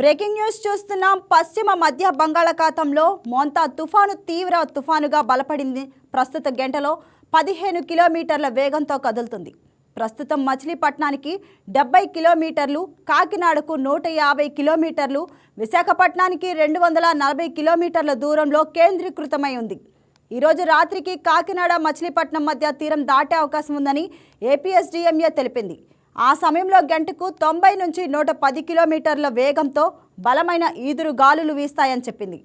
Breaking news చూస్తున్నాం. పశ్చిమ మధ్య బంగాళాఖాతంలో మోంతా తుఫాను తీవ్ర తుఫానుగా బలపడింది. ప్రస్తుత గంటలో పదిహేను కిలోమీటర్ల వేగంతో కదులుతుంది. ప్రస్తుతం మచిలీపట్నానికి డెబ్బై కిలోమీటర్లు కాకినాడకు నూట యాభై కిలోమీటర్లు విశాఖపట్నానికి రెండు వందల నలభై కిలోమీటర్ల దూరంలో కేంద్రీకృతమై ఉంది. ఈరోజు రాత్రికి కాకినాడ మచిలీపట్నం మధ్య తీరం దాటే అవకాశం ఉందని ఏపీఎస్డీఎంఏ తెలిపింది. ఆ సమయంలో గంటకు తొంభై నుంచి నూట పది కిలోమీటర్ల వేగంతో బలమైన ఈదురు గాలులు వీస్తాయని చెప్పింది.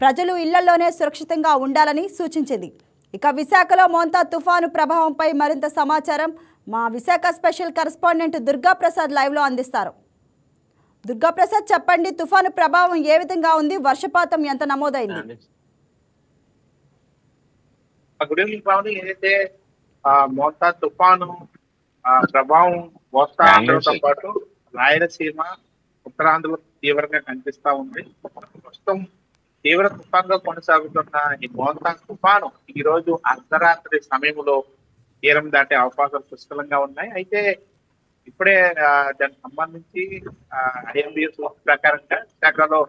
ప్రజలు ఇళ్ళలోనే సురక్షితంగా ఉండాలని సూచించింది. ఇక విశాఖలో మోంతా తుఫాను ప్రభావంపై మరింత సమాచారం మా విశాఖ స్పెషల్ కరస్పాండెంట్ దుర్గాప్రసాద్ లైవ్లో అందిస్తారు. దుర్గాప్రసాద్ చెప్పండి తుఫాను ప్రభావం ఏ విధంగా ఉంది? వర్షపాతం ఎంత నమోదైంది? గుడ్ ఈవినింగ్ ఏదైతే ఆ తుఫాను ప్రభావం కోస్తా ఆంధ్రతో పాటు రాయలసీమ ఉత్తరాంధ్రలో తీవ్రంగా కనిపిస్తా ఉంది. ప్రస్తుతం తీవ్ర తుఫాన్గా కొనసాగుతున్న ఈ మోతా తుఫాను ఈ రోజు అర్ధరాత్రి సమయంలో తీరం దాటే అవకాశాలు పుష్కలంగా ఉన్నాయి. అయితే ఇప్పుడే దానికి సంబంధించి ఐఎంబీ ప్రకారంగా విశాఖలో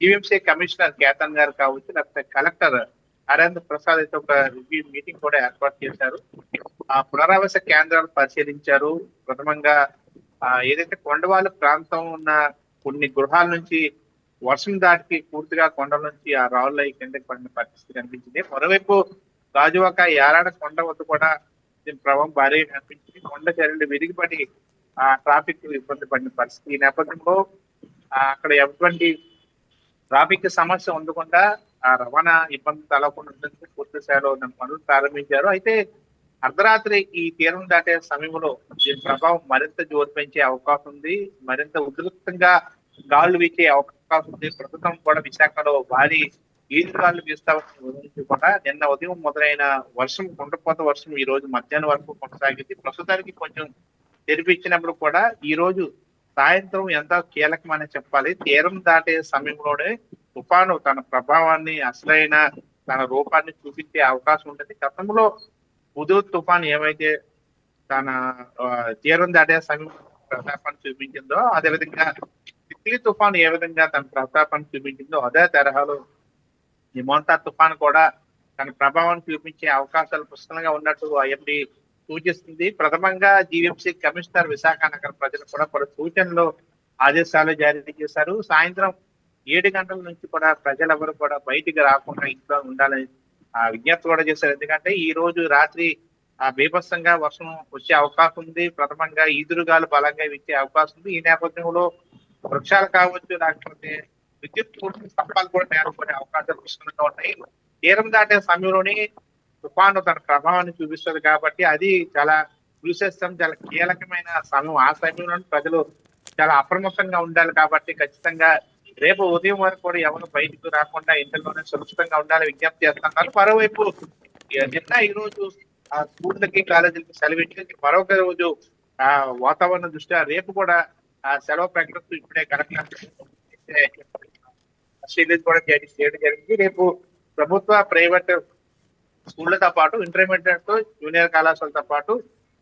టీఎంసీ కమిషనర్ కేతన్ గారు కావచ్చు లేకపోతే కలెక్టర్ నరేంద్ర ప్రసాద్ అయితే ఒక రివ్యూ మీటింగ్ కూడా ఏర్పాటు చేశారు. ఆ పునరావాస కేంద్రాలు పరిశీలించారు. ప్రథమంగా ఆ, ఏదైతే కొండవాళ్ళ ప్రాంతం ఉన్న కొన్ని గృహాల నుంచి వర్షం దాటికి పూర్తిగా కొండల నుంచి ఆ రాళ్ళు కిందకి పడిన పరిస్థితి కనిపించింది. మరోవైపు రాజువాక యారాడ కొండ వద్ద కూడా దీని ప్రభావం భారీగా కనిపించింది. కొండ చర్యలు విరిగిపడి ఆ ట్రాఫిక్ ఇబ్బంది పడిన పరిస్థితి ఈ నేపథ్యంలో అక్కడ ఎటువంటి ట్రాఫిక్ సమస్య ఉండకుండా ఆ రవాణా ఇబ్బంది తలకుండా పూర్తి స్థాయిలో పనులు ప్రారంభించారు. అయితే అర్ధరాత్రి ఈ తీరం దాటే సమయంలో దీని ప్రభావం మరింత జోరు పెంచే అవకాశం ఉంది. మరింత ఉధృతంగా గాలులు వీచే అవకాశం ఉంది. ప్రస్తుతం కూడా విశాఖలో భారీ ఈదుగాలు వీస్తామని కూడా నిన్న ఉదయం మొదలైన వర్షం కుండపోత వర్షం ఈ రోజు మధ్యాహ్నం వరకు కొనసాగింది. ప్రస్తుతానికి కొంచెం తెరిపిచ్చినప్పుడు కూడా ఈ రోజు సాయంత్రం ఎంతో కీలకమని చెప్పాలి. తీరం దాటే సమయంలోనే తుఫాను తన ప్రభావాన్ని అసలైన తన రూపాన్ని చూపించే అవకాశం ఉంటుంది. గతంలో ఉదూ తుఫాన్ ఏమైతే తన తీరం దాటే సమయం ప్రతాపాన్ని చూపించిందో అదే విధంగా తిత్లీ తుఫాన్ ఏ విధంగా తన ప్రతాపాన్ని చూపించిందో అదే తరహాలో ఈ మోంతా తుఫాన్ కూడా తన ప్రభావాన్ని చూపించే అవకాశాలు పుష్కలంగా ఉన్నట్టు ఐఎండి సూచిస్తుంది. ప్రథమంగా జీవీఎంసీ కమిషనర్ విశాఖ నగర ప్రజలు కూడా పలు సూచనలు ఆదేశాలు జారీ చేశారు. సాయంత్రం ఏడు గంటల నుంచి కూడా ప్రజలెవరు కూడా బయటికి రాకుండా ఇంట్లో ఉండాలని ఆ విజ్ఞప్తి కూడా చేశారు. ఎందుకంటే ఈ రోజు రాత్రి ఆ బీభత్సంగా వర్షం వచ్చే అవకాశం ఉంది. ప్రథమంగా ఈదురుగాలు బలంగా ఇచ్చే అవకాశం ఉంది. ఈ నేపథ్యంలో వృక్షాలు కావచ్చు లేకపోతే విద్యుత్ స్తంభాలు కూడా నేర్చుకునే అవకాశాలు పుష్కలంగా ఉన్నాయి. తీరం దాటే సమయంలోనే తుఫాను తన ప్రభావాన్ని చూపిస్తుంది కాబట్టి అది చాలా చూసేస్తాం. చాలా కీలకమైన సమయం. ఆ సమయంలో ప్రజలు చాలా అప్రమత్తంగా ఉండాలి కాబట్టి ఖచ్చితంగా రేపు ఉదయం వరకు కూడా ఎవరు బయటకు రాకుండా ఇంట్లోనే సురక్షితంగా ఉండాలని విజ్ఞప్తి చేస్తున్నారు మరోవైపు నిన్న ఈ రోజు ఆ స్కూళ్ళకి కాలేజీలకి సెలవు ఇచ్చి మరొక రోజు ఆ వాతావరణ దృష్ట్యా రేపు కూడా ఆ సెలవు ప్రకటిస్తూ ఇప్పుడే కలెక్టర్ కూడా చేయడం జరిగింది. రేపు ప్రభుత్వ ప్రైవేట్ స్కూళ్ళతో పాటు ఇంటర్మీడియట్ జూనియర్ కళాశాలతో పాటు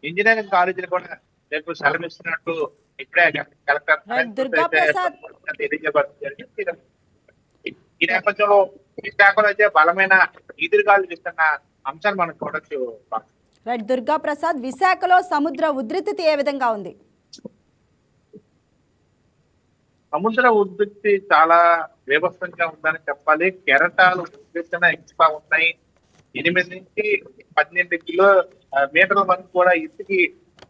ఇంజనీరింగ్ కాలేజీలు కూడా రేపు సెలవు ఇస్తున్నట్టు ఇప్పుడే కలెక్టర్ ఈ నేపథ్యంలో విశాఖలో అయితే బలమైన ఈదురుగాలు ఇస్తున్న అంశాలు మనం చూడొచ్చు రైట్ దుర్గా ప్రసాద్ విశాఖలో సముద్ర ఉధృతి ఏ విధంగా ఉంది? సముద్ర ఉద్ధృతి చాలా బీభత్సంగా ఉందని చెప్పాలి. కెరటాలు ఉద్రిక్తన ఎక్కువ ఉన్నాయి. ఎనిమిది నుంచి పన్నెండు కిలో మీటర్ల వరకు కూడా ఇసుకి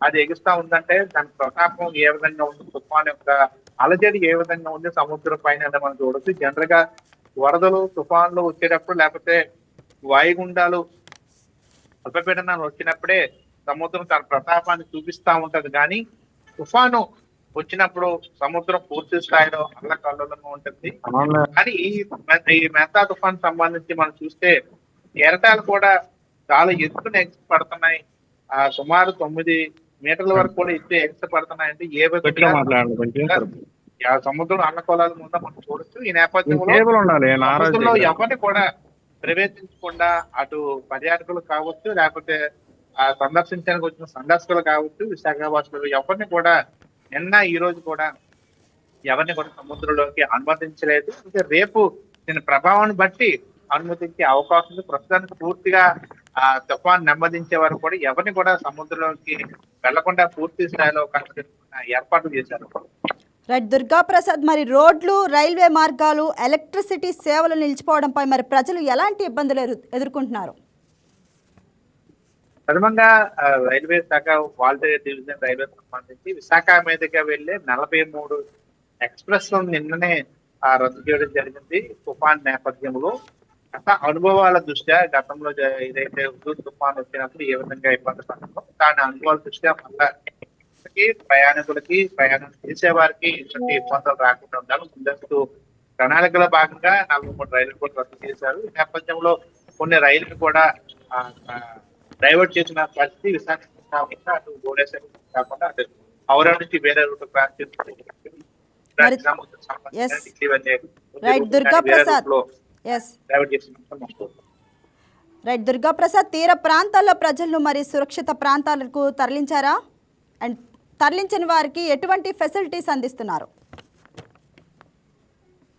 అది ఎగుస్తా ఉందంటే దాని ప్రతాపం ఏ విధంగా ఉంది తుఫాన్ యొక్క అలజడి ఏ విధంగా ఉంది సముద్రం పైన మనం చూడొచ్చు. జనరల్గా వరదలు తుఫాన్లు వచ్చేటప్పుడు లేకపోతే వాయుగుండాలు అల్పపీడనాలు వచ్చినప్పుడే సముద్రం తన ప్రతాపాన్ని చూపిస్తా ఉంటది. కానీ తుఫాను వచ్చినప్పుడు సముద్రం పూర్తి స్థాయిలో అల్లకల్లోలంగా ఉంటుంది. కానీ ఈ మె- ఈ మెతా తుఫాన్ సంబంధించి మనం చూస్తే కెరటాలు కూడా చాలా ఎత్తున ఎక్స్ పడుతున్నాయి. ఆ సుమారు తొమ్మిది మీటర్ల వరకు కూడా ఎత్తు ఎక్స్ పడుతున్నాయి అంటే ఏ ఆ సముద్రం అన్నకోలాల ముందు మనం చూడొచ్చు. ఈ నేపథ్యంలో ఎవరిని కూడా ప్రవేశించకుండా అటు పర్యాటకులు కావచ్చు లేకపోతే ఆ సందర్శించడానికి వచ్చిన సందర్శకులు కావచ్చు విశాఖవాసులు ఎవరిని కూడా నిన్న ఈ రోజు కూడా ఎవరిని కూడా సముద్రంలోకి అనుమతించలేదు. అయితే రేపు దీని ప్రభావాన్ని బట్టి అనుమతించే అవకాశం ప్రస్తుతానికి పూర్తిగా ఆ తుఫాన్ నెమ్మదించే వరకు కూడా ఎవరిని కూడా సముద్రంలోకి వెళ్ళకుండా పూర్తి స్థాయిలో ఏర్పాట్లు చేశారు. రైట్ దుర్గా ప్రసాద్ మరి రోడ్లు రైల్వే మార్గాలు ఎలక్ట్రిసిటీ సేవలు నిలిచిపోవడంపై మరి ప్రజలు ఎలాంటి ఇబ్బందులు ఎదు- ఎదుర్కొంటున్నారు? ప్రథమంగా రైల్వే శాఖ వాల్తేరు డివిజన్ రైల్వే సంబంధించి విశాఖ మీదుగా వెళ్ళే నలభై మూడు ఎక్స్ప్రెస్ నిన్ననే రద్దు చేయడం జరిగింది. తుఫాన్ నేపథ్యంలో గత అనుభవాల దృష్ట్యా గతంలో ఏదైతే ఉదూ తుఫాన్ వచ్చినప్పుడు ఏ విధంగా ఇబ్బంది పడుతుందో దాని అనుభవాల దృష్ట్యా మళ్ళా ప్రయాణికులకి ప్రయాణం చేసే వారికి ఎటువంటి ఇబ్బందులు రాకుండా ఉండాలి ముందస్తు ప్రణాళికలో భాగంగా నలభై మూడు రైళ్ళు కూడా రద్దు చేశారు ఈ నేపథ్యంలో కొన్ని రైళ్ళు కూడా డైవర్ట్ చేసిన పరిస్థితి విశాఖ కాకుండా అటు భువనేశ్వర్ కాకుండా అటు హౌరా నుంచి వేరే route cross Yes. Right, Durga Prasad. Yes divert చేసిన రైట్ దుర్గా ప్రసాద్ తీర ప్రాంతాల్లో ప్రజలను మరి సురక్షిత ప్రాంతాలకు తరలించారా? అండ్ తరలించిన వారికి ఎటువంటి ఫెసిలిటీస్ అందిస్తున్నారు?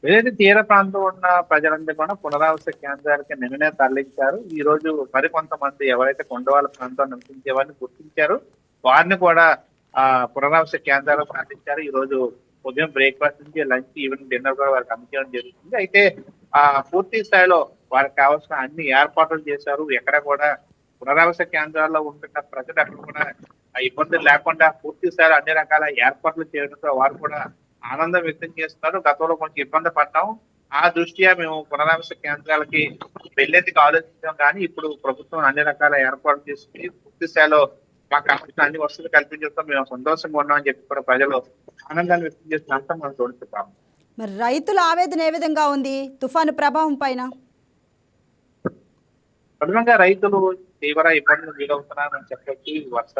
ఏదైతే తీర ప్రాంతం ఉన్న ప్రజలందరూ కూడా పునరావాస కేంద్రాలకి నిన్ననే తరలించారు. ఈ రోజు మరి కొంతమంది ఎవరైతే కొండవాళ్ళ ప్రాంతం నివసించే వారిని గుర్తించారు. వారిని కూడా ఆ పునరావాస కేంద్రాలకు తరలించారు. ఈ రోజు ఉదయం బ్రేక్ఫాస్ట్ నుంచి లంచ్ ఈవినింగ్ డిన్నర్ కూడా వారికి అందజేయడం జరుగుతుంది. అయితే ఆ పూర్తి స్థాయిలో వారికి కావాల్సిన అన్ని ఏర్పాట్లు చేశారు. ఎక్కడ కూడా పునరావాస కేంద్రాల్లో ఉంటున్న ప్రజలు అక్కడ కూడా ఆ ఇబ్బందులు లేకుండా పూర్తి స్థాయిలో అన్ని రకాల ఏర్పాట్లు చేయడంతో వారు కూడా ఆనందం వ్యక్తం చేస్తున్నారు. గతంలో కొంచెం ఇబ్బంది పడ్డాం. ఆ దృష్ట్యా మేము పునరావాస కేంద్రాలకి వెళ్ళేందుకు ఆలోచించాం. కానీ ఇప్పుడు ప్రభుత్వం అన్ని రకాల ఏర్పాట్లు చేసుకుని పూర్తి స్థాయిలో మాకు కావాల్సిన అన్ని వసతులు కల్పించడంతో మేము సంతోషంగా ఉన్నామని చెప్పి కూడా ప్రజలు ఆనందాన్ని వ్యక్తం చేస్తున్నంత మనం చూడుతున్నాము మరి రైతుల ఆవేదన ఏ విధంగా ఉంది? తుఫాను ప్రభావం పైన? ప్రధానంగా రైతులు తీవ్ర ఇబ్బందులు వీలవుతున్నారని చెప్పొచ్చు. వర్ష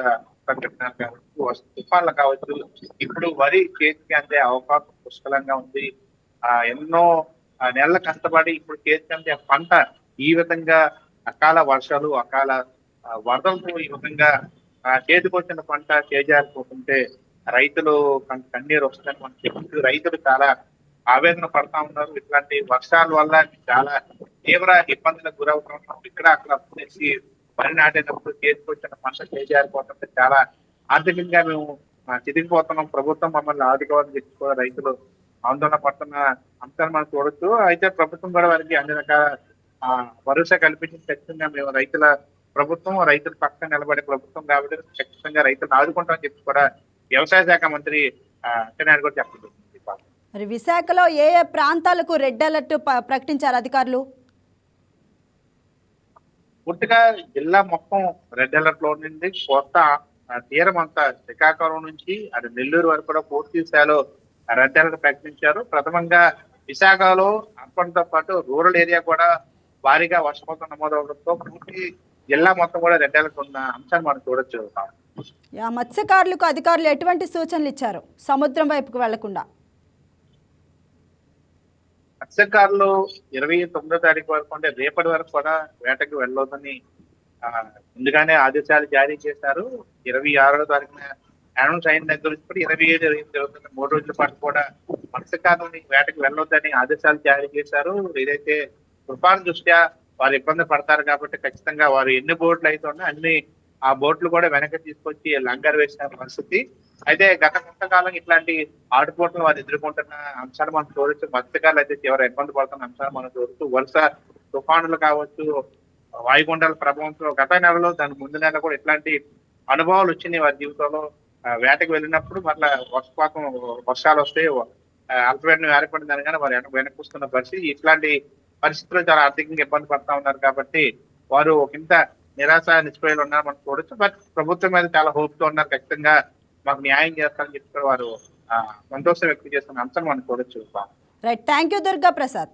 సంఘటనలు కావచ్చు తుఫాన్లు కావచ్చు. ఇప్పుడు వరి చేతికి అందే అవకాశం పుష్కలంగా ఉంది. ఆ ఎన్నో నెలల కష్టపడి ఇప్పుడు చేతికి అందే పంట ఈ విధంగా అకాల వర్షాలు అకాల వరదలతో ఈ విధంగా ఆ, చేతికి వచ్చిన పంట చేజారిపోతుంటే రైతులు కన్నీరు వస్తుందని మనం చెప్తూ రైతులు చాలా ఆవేదన పడతా ఉన్నారు. ఇట్లాంటి వర్షాల వల్ల చాలా తీవ్ర ఇబ్బందులకు గురవుతున్నాం. ఇక్కడ అక్కడ వచ్చేసి వరి నాటేటప్పుడు చేసుకొచ్చిన పంట చేజారిపోతుంటే చాలా ఆర్థికంగా మేము చితికిపోతున్నాం ప్రభుత్వం మమ్మల్ని ఆదుకోవాలని చెప్పి కూడా రైతులు ఆందోళన పడుతున్న అంశాన్ని మనం చూడొచ్చు. అయితే ప్రభుత్వం కూడా వారికి అన్ని రకాల ఆ, భరోసా కల్పించి ఖచ్చితంగా మేము రైతుల ప్రభుత్వం రైతుల పక్కన నిలబడే ప్రభుత్వం కాబట్టి ఖచ్చితంగా రైతులను ఆదుకుంటామని చెప్పి కూడా వ్యవసాయ శాఖ మంత్రి ఆ, అచ్చెన్నాయుడు కూడా చెప్పడం మరి విశాఖలో ఏ ఏ ప్రాంతాలకు రెడ్ అలర్ట్ ప్రకటించారు అధికారులు? పూర్తిగా జిల్లా మొత్తం రెడ్ అలర్ట్లో నుండి కొత్త తీరం అంతా శ్రీకాకుళం నుంచి అది నెల్లూరు వరకు కూడా పూర్తి స్థాయిలో రెడ్ అలర్ట్ ప్రకటించారు. ప్రథమంగా విశాఖలో అర్పణతో పాటు రూరల్ ఏరియా కూడా భారీగా వర్షపాతం నమోదవడంతో పూర్తి జిల్లా మొత్తం కూడా రెడ్ అలర్ట్ ఉన్న అంశాన్ని మనం చూడొచ్చు. మత్స్యకారులకు అధికారులు ఎటువంటి సూచనలు ఇచ్చారు? సముద్రం వైపుకు వెళ్ళకుండా. మత్స్యకారులు ఇరవై తొమ్మిదో తారీఖు వరకు అంటే రేపటి వరకు కూడా వేటకు వెళ్ళొద్దని ఆ, ముందుగానే ఆదేశాలు జారీ చేశారు. ఇరవై ఆరో తారీఖున అనౌన్స్ అయిన దగ్గర నుంచి కూడా ఇరవై ఏడు ఇరవై జరుగుతుంది మూడు రోజుల పాటు కూడా మత్స్యకారులని వేటకు వెళ్ళొద్దని ఆదేశాలు జారీ చేశారు. ఏదైతే తుఫాను దృష్ట్యా వారు ఇబ్బంది పడతారు కాబట్టి ఖచ్చితంగా వారు ఎన్ని బోట్లు అయితే ఉన్నాయో అన్ని ఆ బోట్లు కూడా వెనక్కి తీసుకొచ్చి లంగర్ వేసిన పరిస్థితి. అయితే గత కొంతకాలం ఇట్లాంటి ఆటుపోట్లు వారు ఎదుర్కొంటున్న అంశాలు మనం చూడొచ్చు. మత్స్యకారులు అయితే తీవ్ర ఇబ్బంది పడుతున్న అంశాలు మనం చూడొచ్చు. వరుస తుఫానులు కావచ్చు వాయుగుండాల ప్రభావంతో గత నెలలో దాని ముందు నెల కూడా ఇట్లాంటి అనుభవాలు వచ్చినాయి వారి జీవితంలో. వేటకు వెళ్ళినప్పుడు మళ్ళీ వర్షపాతం వర్షాలు వస్తాయి ఆ, అల్పవేటను ఏర్పడిన దానిగానే వారు వెనక వెనక్కిస్తున్న పరిస్థితి. ఇట్లాంటి పరిస్థితుల్లో చాలా ఆర్థికంగా ఇబ్బంది పడతా ఉన్నారు కాబట్టి వారు ఒకంత నిరాశ నిస్పృహలు ఉన్నారు మనం చూడొచ్చు. బట్ ప్రభుత్వం మీద చాలా హోప్తో ఉన్నారు. ఖచ్చితంగా మాకు న్యాయం చేస్తారని చెప్పి వారు ఆ, సంతోషం వ్యక్తం చేస్తున్న అంశం మనం చూడొచ్చు. Right thank you Durga Prasad